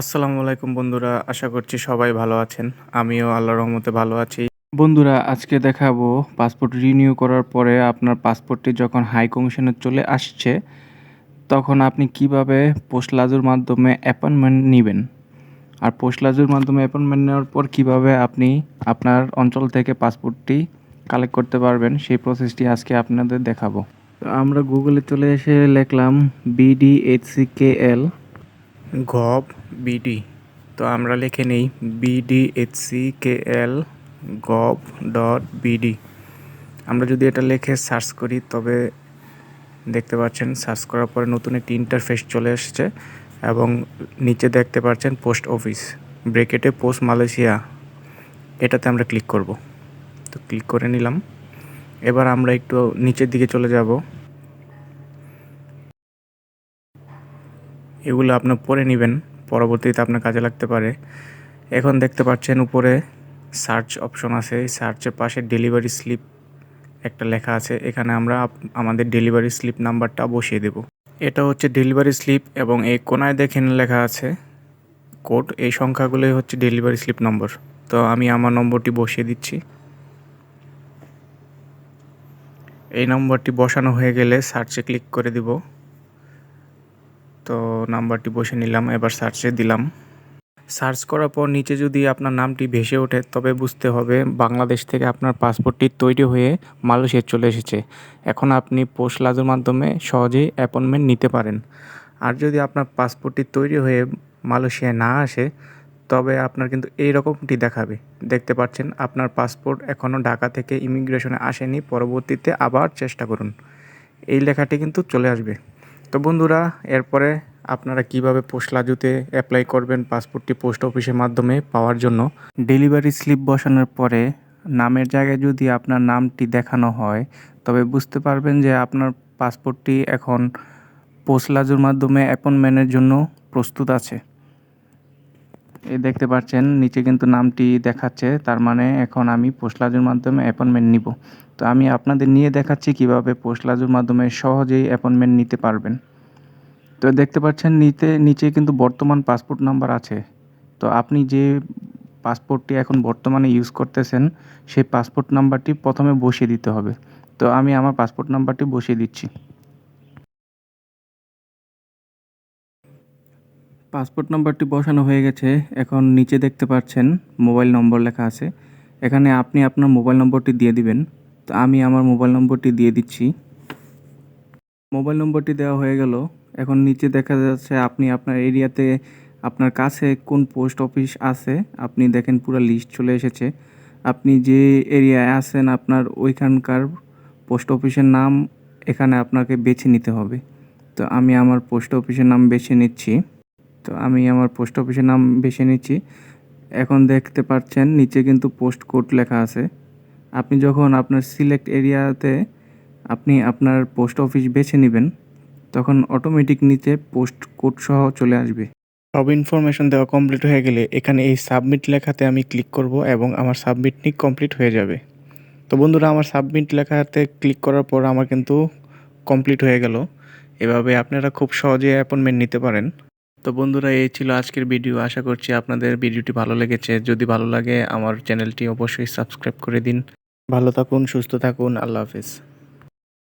আসসালামু আলাইকুম বন্ধুরা, আশা করছি সবাই ভালো আছেন। আমিও আল্লাহর রহমতে ভালো আছি। বন্ধুরা, আজকে দেখাবো পাসপোর্ট রিনিউ করার পরে আপনার পাসপোর্টটি যখন হাই কমিশনে চলে আসছে, তখন আপনি কীভাবে পোস্ট লাজুর মাধ্যমে অ্যাপয়েন্টমেন্ট নেবেন? আর পোস্ট লাজুর মাধ্যমে অ্যাপয়েন্টমেন্ট নেওয়ার পর কীভাবে আপনি আপনার অঞ্চল থেকে পাসপোর্টটি কালেক্ট করতে পারবেন, সেই প্রসেসটি আজকে আপনাদের দেখাবো। আমরা গুগলে চলে এসে লিখলাম বিডিএইচসিকেএল গভ বিডি তো আমরা লিখে নেই বিডিএইচসি কে এল গভ ডট বিডি আমরা যদি এটা লিখে সার্চ করি, তবে দেখতে পাচ্ছেন, সার্চ করার পরে নতুন একটি ইন্টারফেস চলে এসেছে এবং নিচে দেখতে পাচ্ছেন পোস্ট অফিস ব্রেকেটে পোস্ট মালয়েশিয়া। এটাতে আমরা ক্লিক করব। তো ক্লিক করে নিলাম। এবার আমরা একটু নিচের দিকে চলে যাব। এগুলো আপনার পরে নেবেন, পরবর্তীতে আপনার কাজে লাগতে পারে। এখন দেখতে পাচ্ছেন উপরে সার্চ অপশন আছে, এই সার্চের পাশে ডেলিভারি স্লিপ একটা লেখা আছে, এখানে আমরা আমাদের ডেলিভারি স্লিপ নাম্বারটা বসিয়ে দেব। এটা হচ্ছে ডেলিভারি স্লিপ এবং এই কোনায় দেখেন লেখা আছে কোড এই সংখ্যাগুলোই হচ্ছে ডেলিভারি স্লিপ নম্বর তো আমি আমার নম্বরটি বসিয়ে দিচ্ছি। এই নম্বরটি বসানো হয়ে গেলে সার্চে ক্লিক করে দিব। তো নাম্বারটি বসে নিলাম, এবার সার্চে দিলাম। সার্চ করার পর নিচে যদি আপনার নামটি ভেসে ওঠে, তবে বুঝতে হবে বাংলাদেশ থেকে আপনার পাসপোর্টটি তৈরি হয়ে মালয়েশিয়া চলে এসেছে। এখন আপনি পোস্ট লাজের মাধ্যমে সহজেই অ্যাপয়েন্টমেন্ট নিতে পারেন। আর যদি আপনার পাসপোর্টটি তৈরি হয়ে মালয়েশিয়ায় না আসে, তবে আপনার কিন্তু এই রকমটি দেখাবে। দেখতে পাচ্ছেন, আপনার পাসপোর্ট এখনও ঢাকা থেকে ইমিগ্রেশনে আসেনি, পরবর্তীতে আবার চেষ্টা করুন। এই লেখাটি কিন্তু চলে আসবে। তো বন্ধুরা, এরপরে আপনারা কীভাবে পোস্ট লাজুতে অ্যাপ্লাই করবেন পাসপোর্টটি পোস্ট অফিসের মাধ্যমে পাওয়ার জন্য? ডেলিভারি স্লিপ বসানোর পরে নামের জায়গায় যদি আপনার নামটি দেখানো হয়, তবে বুঝতে পারবেন যে আপনার পাসপোর্টটি এখন পোস্ট লাজুর মাধ্যমে অ্যাপয়েন্টমেন্টের জন্য প্রস্তুত আছে। এই দেখতে পাচ্ছেন, নিচে কিন্তু নামটি দেখাচ্ছে, তার মানে এখন আমি পোস্ট লাজুর মাধ্যমে অ্যাপয়েন্টমেন্ট নিব। তো আমি আপনাদের নিয়ে দেখাচ্ছি কীভাবে পোস্ট লাজুর মাধ্যমে সহজেই অ্যাপয়েন্টমেন্ট নিতে পারবেন। তো দেখতে পাচ্ছেন, নিতে, নিচে কিন্তু বর্তমান পাসপোর্ট নাম্বার আছে। তো আপনি যে পাসপোর্টটি এখন বর্তমানে ইউজ করতেছেন, সেই পাসপোর্ট নাম্বারটি প্রথমে বসিয়ে দিতে হবে। তো আমি আমার পাসপোর্ট নাম্বারটি বসিয়ে দিচ্ছি। পাসপোর্ট নম্বরটি বসানো হয়ে গেছে। এখন নিচে দেখতে পাচ্ছেন মোবাইল নম্বর লেখা আছে। এখানে আপনি আপনার মোবাইল নম্বরটি দিয়ে দিবেন। তো আমি আমার মোবাইল নম্বরটি দিয়ে দিচ্ছি। মোবাইল নম্বরটি দেওয়া হয়ে গেল। এখন নিচে দেখা যাচ্ছে আপনি আপনার এরিয়াতে আপনার কাছে কোন পোস্ট অফিস আছে, আপনি দেখেন পুরো লিস্ট চলে এসেছে। আপনি যে এরিয়ায় আছেন, আপনার ওইখানকার পোস্ট অফিসের নাম এখানে আপনাকে বেছে নিতে হবে। তো আমি আমার পোস্ট অফিসের নাম বেছে নিচ্ছি। তো আমি আমার পোস্ট অফিসের নাম বেছে নিচ্ছি। এখন দেখতে পাচ্ছেন, নিচে কিন্তু পোস্ট কোড লেখা আছে। আপনি যখন আপনার সিলেক্ট এরিয়াতে আপনি আপনার পোস্ট অফিস বেছে নেবেন, তখন অটোমেটিক নিচে পোস্ট কোড সহ চলে আসবে। সব ইনফরমেশন দেওয়া কমপ্লিট হয়ে গেলে এখানে এই সাবমিট লেখাতে আমি ক্লিক করব এবং আমার সাবমিটটি কমপ্লিট হয়ে যাবে। তো বন্ধুরা, আমার সাবমিট লেখাতে ক্লিক করার পর আমার কিন্তু কমপ্লিট হয়ে গেল। এভাবে আপনারা খুব সহজে অ্যাপয়েন্টমেন্ট নিতে পারেন। তো বন্ধুরা, এই ছিল আজকের ভিডিও। আশা করছি আপনাদের ভিডিওটি ভালো লেগেছে। যদি ভালো লাগে, আমার চ্যানেলটি অবশ্যই সাবস্ক্রাইব করে দিন। ভালো থাকুন, সুস্থ থাকুন। আল্লাহ হাফিজ।